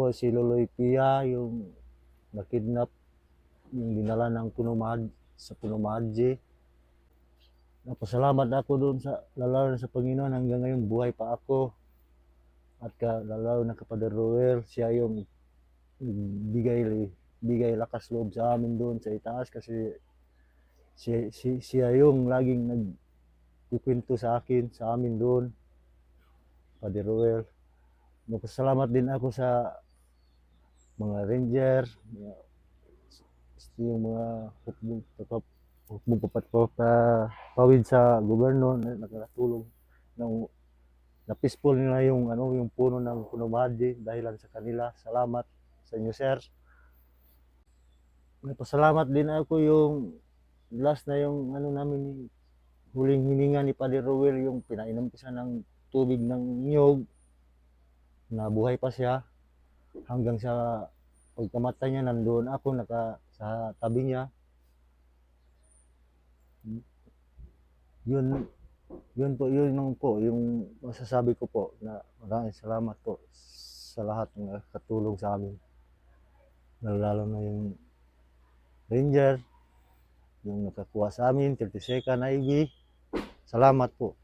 po si Loloy Pia, yung nakidnap, yung dinala ng Punumad, sa Punumadji. Napasalamat ako doon sa lalo na sa Panginoon hanggang ngayon buhay pa ako. At ka, lalo na kapatid Roel, siya yung bigay bigay lakas loob sa amin doon sa itaas kasi si, si, siya yung laging nagkukwento sa akin, sa amin doon. Padre Roel. Nagpasalamat din ako sa mga ranger, mga- yung mga hukbong hukbong pawid sa gobyerno na nakatulong ng na peaceful nila yung ano yung puno ng Punumadi dahil sa kanila. Salamat sa inyo, sir. Nagpasalamat din ako yung last na yung ano namin huling hininga ni Padre Rowell yung pinainom ko siya ng tubig ng niyog na buhay pa siya hanggang sa pagkamatay niya nandoon ako naka sa tabi niya. Yun yun po yun yung po yung masasabi ko po na maraming salamat po sa lahat ng nakatulong sa amin. Lalo, na yung ranger yung nakakuha sa amin 32nd IG salamat po